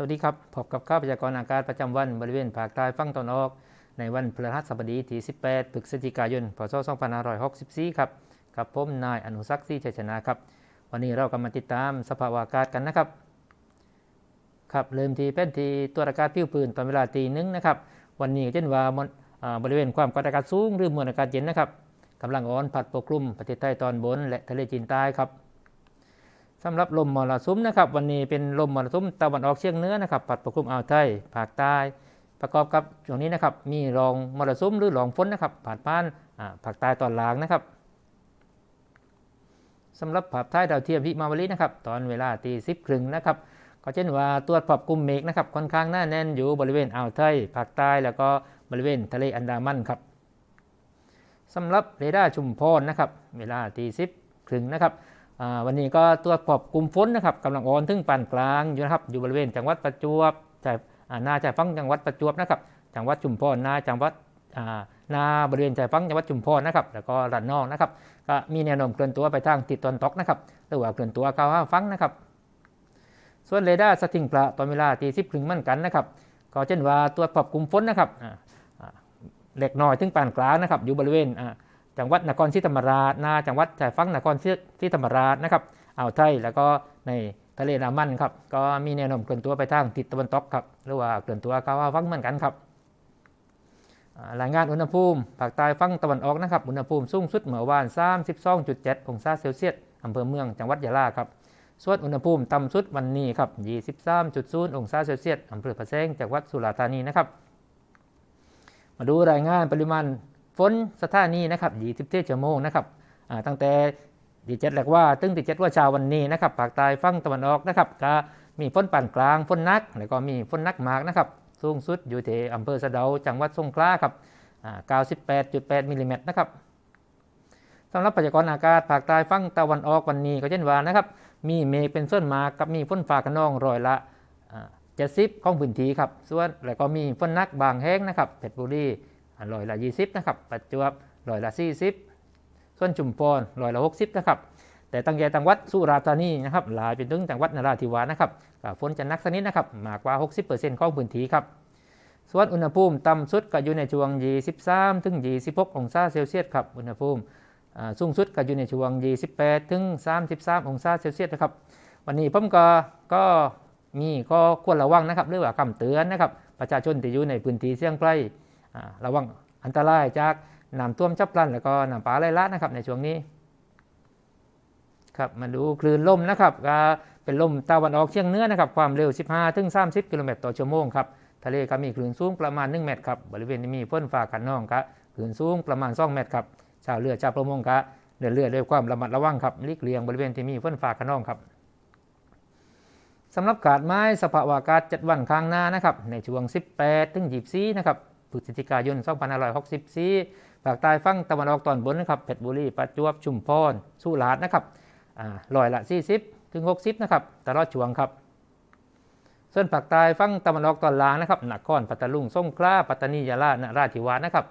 สวัสดีครับ พบกับข้าพยากรณ์อากาศประจำวันบริเวณภาคใต้ฝั่งตะวันออก ในวันพฤหัสบดีที่ 18 พฤศจิกายน พศ 2564 ครับกับผมนายอนุสักดิ์ศรีชัยชนะครับ วันนี้เราก็มาติดตามสภาวะอากาศกันนะครับ ครับเริ่มที่เป็นที่ตัวอากาศผิวพื้นตอนเวลาตีหนึ่งนะครับ วันนี้เช่นว่าบริเวณความกดอากาศสูงหรือมวลอากาศเย็นนะครับกำลังอ่อนพัดปกคลุมประเทศใต้ตอนบน และทะเลจีนใต้ครับ สำหรับลมมรสุมนะครับวันนี้เป็นลมมรสุมตะวันออกเฉียงเหนือนะครับพัดปกคลุมอ่าวไทยภาคใต้ ประกอบกับช่วงนี้นะครับมีรองมรสุมหรือรองฝนนะครับผ่านผ่านภาคใต้ตอนล่างนะครับสำหรับภาพถ่ายดาวเทียมพิมาวลีนะครับตอนเวลาตีสิบครึ่งนะครับก็เช่นว่าตัวปรับกลุ่มเมฆนะครับค่อนข้างหนาแน่นอยู่บริเวณอ่าวไทยภาคใต้แล้วก็บริเวณทะเลอันดามันครับสำหรับเรดาร์ชุมพรนะครับเวลาตีสิบครึ่งนะครับ วันนี้ก็ตัวปอบกลุ่มฝนนะครับกำลังอ่อนถึงปานกลางอยู่นะครับอยู่บริเวณจังหวัดประจวบจากอ่านาจากฟังจังหวัดประจวบนะครับจังหวัดชุมพรนาจังหวัดอ่านาบริเวณใจฟังจังหวัดชุมพรนะครับแล้วก็ระนองนะครับก็มีแนวโน้มเคลื่อนตัวไปทางทิศตะวันตกนะครับหรือว่าเคลื่อนตัวเข้าห้าฟังนะครับ ส่วนเรดาร์สติงประตอนเวลาตีสิบครึ่งมือนกันนะครับก็เช่นว่าตัวปอบกลุ่มฝนนะครับอ่าอ่าเล็กน้อยถึงปานกลางนะครับอยู่บริเวณอ่า จังหวัดนครศรีธรรมราชนาจังหวัดชายฝั่งนครศรีธรรมราชนะครับอ่าวไทยแล้วก็ในทะเลน้ำมันครับก็มีแนวโน้มเคลื่อนตัวไปทางทิศตะวันตกครับหรือว่าเคลื่อนตัวเข้าว่าฝั่งเหมือนกันครับรายงานอุณหภูมิภาคใต้ฝั่งตะวันออกนะครับอุณหภูมิสูงสุดเมื่อวาน 32.7 องศาเซลเซียสอำเภอเมืองจังหวัดยะลาครับส่วนอุณหภูมิต่ำสุดวันนี้ครับ 23.0 องศาเซลเซียสอำเภอพะแซงจังหวัดสุราษฎร์ธานีนะครับ มาดูรายงานปริมาณ ฝนสถานีนะครับ24ชั่วโมงนะครับตั้งแต่ดีเจ็ดแหลกว่าตึ้งดีเจ็ดว่าชาววันนี้นะครับภาคใต้ฝั่งตะวันออกนะครับก็มีฝนปานกลางฝนนัก แล้วก็มีฝนนักมากนะครับสูงสุดอยู่ที่อำเภอสะเดาจังหวัดสงขลาครับอ่า98.8มิลลิเมตรนะครับสำหรับพยากรณ์อากาศภาคใต้ฝั่งตะวันออกวันนี้ก็เช่นว่านะครับ มีเมฆเป็นส่วนมากกับมีฝนฟ้าขนองร้อยละ70ของพื้นที่ครับ ส่วนแล้วก็มีฝนนักบางแห่งนะครับเพชรบุรี ร้อยละ20นะครับประจวบร้อยละ40ส่วนชุมพรร้อยละ60นะครับแต่ตั้งใจจังวัดสุราษฎร์ธานีนะครับหลายไปถึงจังหวัดนราธิวาสนะครับฝนจะนักสักนิดนะครับมากกว่า 60%ของพื้นที่ครับส่วนอุณหภูมิต่ำสุดก็อยู่ในช่วง 23 ถึง 26 องศาเซลเซียสครับอุณหภูมิสูงสุดก็อยู่ในช่วง 28 ถึง 33 องศาเซลเซียสนะครับวันนี้ผมก็ก็มีก็ควรระวังนะครับหรือว่าคำเตือนนะครับประชาชนที่อยู่ในพื้นที่เสี่ยงใกล้อ่า ระวังอันตรายจากน้ำท่วมจับพลัน แล้วก็น้ำป่าไหลหลากนะครับในช่วงนี้ครับมาดูคลื่นลมนะครับก็เป็นลมตะวันออกเฉียงเหนือนะครับความเร็ว 15ถึง30 กิโลเมตรต่อชั่วโมงครับทะเลก็มีคลื่นสูงประมาณ 1 เมตรครับบริเวณที่มีฝนฟ้าขนองครับคลื่นสูงประมาณ 2 เมตรครับชาวเรือชาวประมงครับเดินเรือด้วยความระมัดระวังครับลีกเลี่ยงบริเวณที่มีฝนฟ้าขนองครับสำหรับกาดไม้สภาวะอากาศ7วันข้างหน้านะครับในช่วง 18ถึง24นะครับ พฤศจิกายน2564ภาคใต้ฝั่งตะวันออกตอนบนนะครับเพชรบุรีประจวบชุมพรสุราษฎร์นะครับอ่าร้อยละ 40ถึง60นะครับตลอดช่วงครับ ส่วนภาคใต้ฝั่งตะวันออกตอนล่างนะครับนครปัตตาลุงสงขลาปัตตานียะลานราธิวาสนะครับ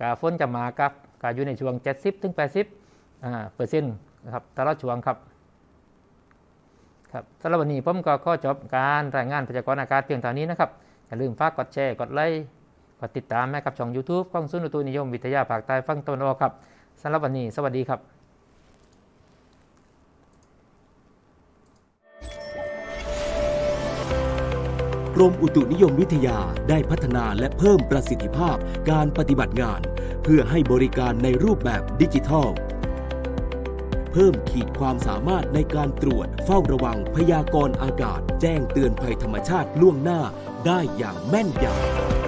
กาฝนจะมากับกาอยู่ในช่วง 70ถึง80อ่าเปอร์เซ็นต์นะครับตลอดช่วงครับครับสำหรับวันนี้ผมก็ขอจบการรายงานพยากรณ์อากาศเพียงเท่านี้นะครับอย่าลืมฝากกดแชร์กดไลค์ กติดตามแม่กับช่อง YouTube ของศูนย์อุตุนิยมวิทยาภาคใต้ฝั่งตะวันออกครับสำหรับวันนี้ สวัสดีครับกรมอุตุนิยมวิทยาได้พัฒนาและเพิ่มประสิทธิภาพการปฏิบัติงาน เพื่อให้บริการในรูปแบบดิจิทัล เพิ่มขีดความสามารถในการตรวจเฝ้าระวังพยากรณ์อากาศ แจ้งเตือนภัยธรรมชาติล่วงหน้าได้อย่างแม่นยำ